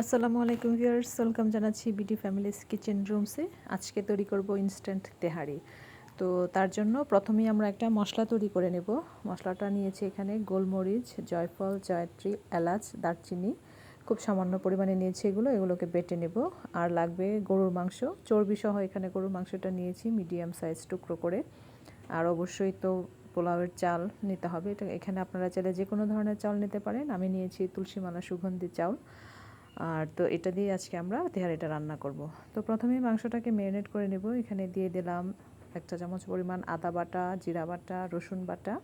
আসসালামু আলাইকুম viewers, welcome জানাচ্ছি বিডি ফ্যামিলিস কিচেন রুমসে আজকে তৈরি করব ইনস্ট্যান্ট তেহারি। তো তার জন্য প্রথমেই আমরা একটা মশলা তৈরি করে নেব। মশলাটা নিয়েছি এখানে গোলমরিচ, জয়ফল, জয়ত্রী, এলাচ, দারচিনি। খুব সামান্য পরিমাণে নিয়েছি এগুলো, এগুলোকে বেটে নেব। আর লাগবে গরুর মাংস। চর্বি সহ এখানে গরুর মাংসটা নিয়েছি মিডিয়াম সাইজ টুকরো করে। আর অবশ্যই তো পোলাওয়ের চাল নিতে হবে। এটা এখানে আপনারা চাইলে যে কোনো ধরনের চাল নিতে পারেন। আমি নিয়েছি তুলসীমালা সুগন্ধি চাউল আর তো এটা দিয়ে আজকে আমরা তেহারিটা রান্না করব। তো প্রথমেই মাংসটাকে ম্যারিনেট করে নেব। এখানে দিয়ে দিলাম এক চা চামচ পরিমাণ আদা বাটা, জিরা বাটা, রসুন বাটা।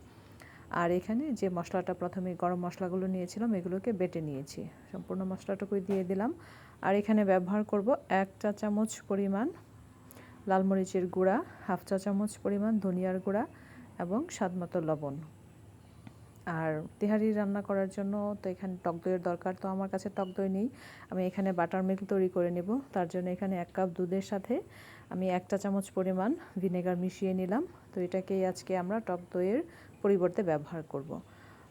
আর এখানে যে মশলাটা প্রথমে গরম মশলাগুলো নিয়েছিলাম, এগুলোকে বেটে নিয়েছি। সম্পূর্ণ মশলাটুকুই দিয়ে দিলাম। আর এখানে ব্যবহার করব এক চা চামচ পরিমাণ লাল মরিচের গুঁড়া, হাফ চা চামচ পরিমাণ ধনিয়ার গুঁড়া এবং স্বাদমতো লবণ। আর তেহারি রান্না করার জন্য তো এখানে টক দইয়ের দরকার, তো আমার কাছে টক দই নেই। আমি এখানে বাটার মিল্ক তৈরি করে নেব। তার জন্য এখানে এক কাপ দুধের সাথে আমি একটা চামচ পরিমাণ ভিনেগার মিশিয়ে নিলাম। তো এটাকেই আজকে আমরা টক দইয়ের পরিবর্তে ব্যবহার করব।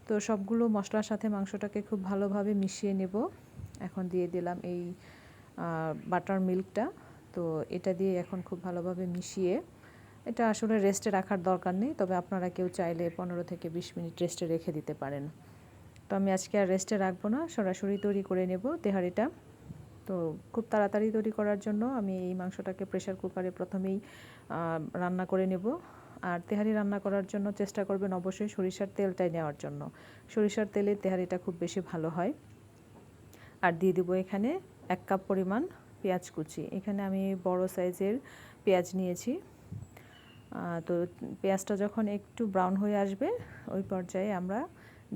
তো সবগুলো মশলার সাথে মাংসটাকে খুব ভালোভাবে মিশিয়ে নেব। এখন দিয়ে দিলাম এই বাটার মিল্কটা। তো এটা দিয়ে এখন খুব ভালোভাবে মিশিয়ে এটা আসলে রেস্টে রাখার দরকার নেই, তবে আপনারা কেউ চাইলে পনেরো থেকে বিশ মিনিট রেস্টে রেখে দিতে পারেন। তো আমি আজকে আর রেস্টে রাখব না, সরাসরি তৈরি করে নেব তেহারিটা। তো খুব তাড়াতাড়ি তৈরি করার জন্য আমি এই মাংসটাকে প্রেশার কুকারে প্রথমেই রান্না করে নেব। আর তেহারি রান্না করার জন্য চেষ্টা করবেন অবশ্যই সরিষার তেলটাই নেওয়ার জন্য। সরিষার তেলে তেহারিটা খুব বেশি ভালো হয়। আর দিয়ে দেবো এখানে এক কাপ পরিমাণ পেঁয়াজ কুচি। এখানে আমি বড় সাইজের পেঁয়াজ নিয়েছি। তো পেঁয়াজটা যখন একটু ব্রাউন হয়ে আসবে, ওই পর্যায়ে আমরা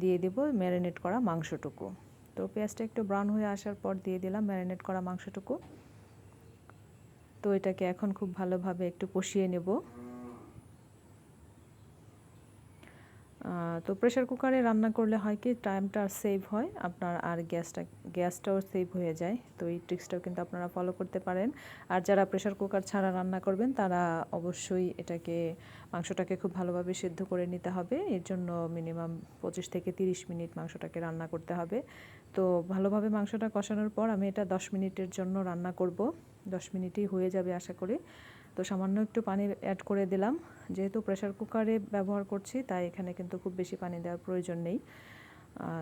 দিয়ে দেব ম্যারিনেট করা মাংসটুকু। তো পেঁয়াজটা একটু ব্রাউন হয়ে আসার পর দিয়ে দিলাম ম্যারিনেট করা মাংসটুকু। তো এটাকে এখন খুব ভালোভাবে একটু কষিয়ে নেব। তো প্রেশার কুকারে রান্না করলে হয় কি টাইমটা সেভ হয়, আপনার আর গ্যাসটা, গ্যাসটাও সেভ হয়ে যায়। তো এই ট্রিক্সটাও কিন্তু আপনারা ফলো করতে পারেন। আর যারা প্রেশার কুকার ছাড়া রান্না করবেন, তারা অবশ্যই এটাকে, মাংসটাকে খুব ভালোভাবে সেদ্ধ করে নিতে হবে। এর জন্য মিনিমাম পঁচিশ থেকে তিরিশ মিনিট মাংসটাকে রান্না করতে হবে। তো ভালোভাবে মাংসটা কষানোর পর আমি এটা দশ মিনিটের জন্য রান্না করব। দশ মিনিটেই হয়ে যাবে আশা করি। তো সামান্য একটু পানি অ্যাড করে দিলাম। যেহেতু প্রেশার কুকারে ব্যবহার করছি, তাই এখানে কিন্তু খুব বেশি পানি দেওয়ার প্রয়োজন নেই।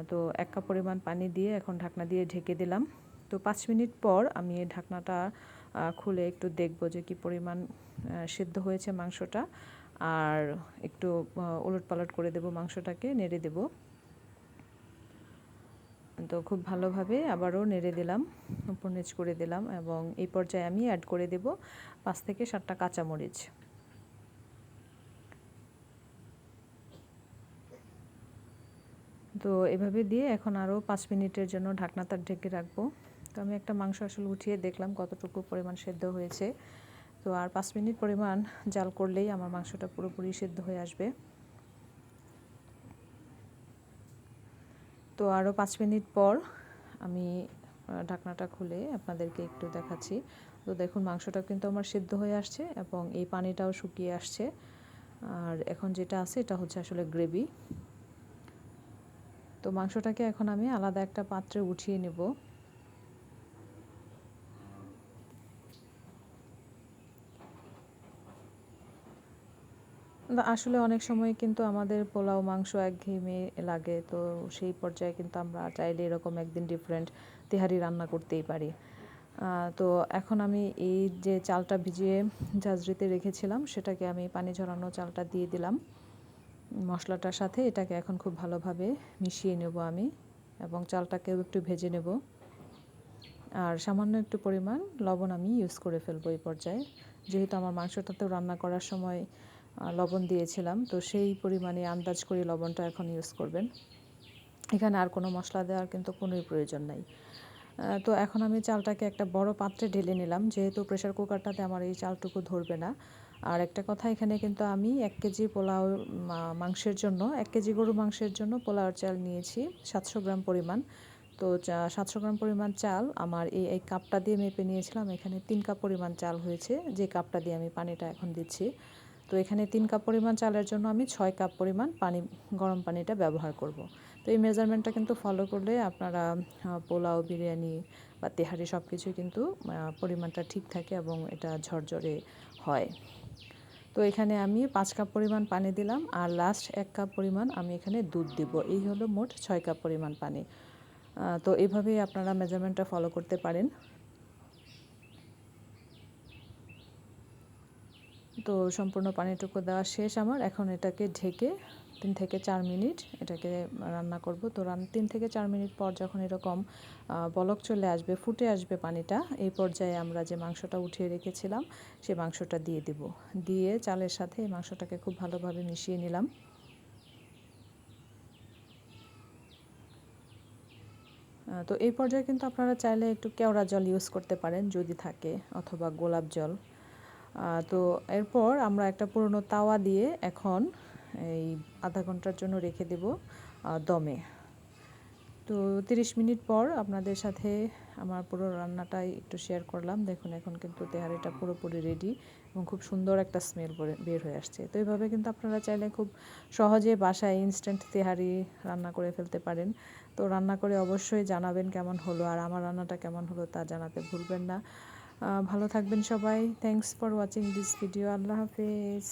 তো এক কাপ পরিমাণ পানি দিয়ে এখন ঢাকনা দিয়ে ঢেকে দিলাম। তো পাঁচ মিনিট পর আমি এই ঢাকনাটা খুলে একটু দেখব যে কি পরিমাণ সিদ্ধ হয়েছে মাংসটা। আর একটু উলট পালট করে দেব মাংসটাকে, নেড়ে দেবো। তো খুব ভালোভাবে আবারও নেড়ে দিলাম উপর নিচ করে দিলাম এবং এই পর্যায়ে আমি অ্যাড করে দেব পাঁচ থেকে সাতটা কাঁচামরিচ। তো এভাবে দিয়ে এখন আরও পাঁচ মিনিটের জন্য ঢাকনা তার ঢেকে রাখব। তো আমি একটা মাংস আসলে উঠিয়ে দেখলাম কতটুকু পরিমাণ সেদ্ধ হয়েছে। তো আর পাঁচ মিনিট পরিমাণ জাল করলেই আমার মাংসটা পুরোপুরি সেদ্ধ হয়ে আসবে। তো আরও পাঁচ মিনিট পর আমি ঢাকনাটা খুলে আপনাদেরকে একটু দেখাচ্ছি। তো দেখুন মাংসটা কিন্তু আমার সিদ্ধ হয়ে আসছে এবং এই পানিটাও শুকিয়ে আসছে। আর এখন যেটা আছে, এটা হচ্ছে আসলে গ্রেভি। তো মাংসটাকে এখন আমি আলাদা একটা পাত্রে উঠিয়ে নেব। আসলে অনেক সময় কিন্তু আমাদের পোলাও, মাংস একঘেয়েমে লাগে। তো সেই পর্যায়ে কিন্তু আমরা চাইলে এরকম একদিন ডিফারেন্ট তেহারি রান্না করতেই পারি। তো এখন আমি এই যে চালটা ভিজিয়ে ঝাঁঝরিতে রেখেছিলাম, সেটাকে আমি পানি ঝরানো চালটা দিয়ে দিলাম। মশলাটার সাথে এটাকে এখন খুব ভালোভাবে মিশিয়ে নেব আমি এবং চালটাকেও একটু ভেজে নেব। আর সামান্য একটু পরিমাণ লবণ আমি ইউজ করে ফেলব এই পর্যায়ে। যেহেতু আমার মাংসটাতেও রান্না করার সময় লবণ দিয়েছিলাম। তো সেই পরিমাণে আন্দাজ করে লবণটা এখন ইউজ করবেন। এখানে আর কোনো মশলা দেওয়ার কিন্তু কোনোই প্রয়োজন নাই। তো এখন আমি চালটাকে একটা বড় পাত্রে ঢেলে নিলাম। যেহেতু প্রেশার কুকারটাতে আমার এই চালটুকু ধরবে না। আর একটা কথা, এখানে কিন্তু আমি এক কেজি পোলাও মাংসের জন্য, এক কেজি গরু মাংসের জন্য পোলাওর চাল নিয়েছি, সাতশো গ্রাম পরিমাণ। তো সাতশো গ্রাম পরিমাণ চাল আমার এই এই কাপটা দিয়ে মেপে নিয়েছিলাম। এখানে তিন কাপ পরিমাণ চাল হয়েছে। যে কাপটা দিয়ে আমি পানিটা এখন দিচ্ছি। তো এখানে তিন কাপ পরিমাণ চালের জন্য আমি ছয় কাপ পরিমাণ পানি, গরম পানিটা ব্যবহার করব। তো এই মেজারমেন্টটা কিন্তু ফলো করলে আপনারা পোলাও, বিরিয়ানি বা তেহারি সব কিছুই কিন্তু পরিমাণটা ঠিক থাকে এবং এটা ঝরঝরে হয়। তো এখানে আমি পাঁচ কাপ পরিমাণ পানি দিলাম আর লাস্ট এক কাপ পরিমাণ আমি এখানে দুধ দিব। এই হলো মোট ছয় কাপ পরিমাণ পানি। তো এইভাবেই আপনারা মেজারমেন্টটা ফলো করতে পারেন। তো সম্পূর্ণ পানিটুকু দেওয়া শেষ আমার। এখন এটাকে ঢেকে তিন থেকে চার মিনিট এটাকে রান্না করব। তো রান তিন থেকে চার মিনিট পর যখন এরকম বলক চলে আসবে, ফুটে আসবে পানিটা, এই পর্যায়ে আমরা যে মাংসটা উঠিয়ে রেখেছিলাম সেই মাংসটা দিয়ে দিব। দিয়ে চালের সাথে এই মাংসটাকে খুব ভালোভাবে মিশিয়ে নিলাম। তো এই পর্যায়ে কিন্তু আপনারা চাইলে একটু কেওড়া জল ইউজ করতে পারেন যদি থাকে, অথবা গোলাপ জল। তো এরপর আমরা একটা পুরনো তাওয়া দিয়ে এখন এই আধা ঘণ্টার জন্য রেখে দেব দমে। তো তিরিশ মিনিট পর আপনাদের সাথে আমার পুরো রান্নাটাই একটু শেয়ার করলাম। দেখুন, এখন কিন্তু তেহারিটা পুরোপুরি রেডি এবং খুব সুন্দর একটা স্মেল বের হয়ে আসছে। তো এইভাবে কিন্তু আপনারা চাইলে খুব সহজে বাসায় ইনস্ট্যান্ট তেহারি রান্না করে ফেলতে পারেন। তো রান্না করে অবশ্যই জানাবেন কেমন হলো আর আমার রান্নাটা কেমন হলো তা জানাতে ভুলবেন না। ভালো থাকবেন সবাই। Thanks for watching this video আল্লাহ হাফেজ।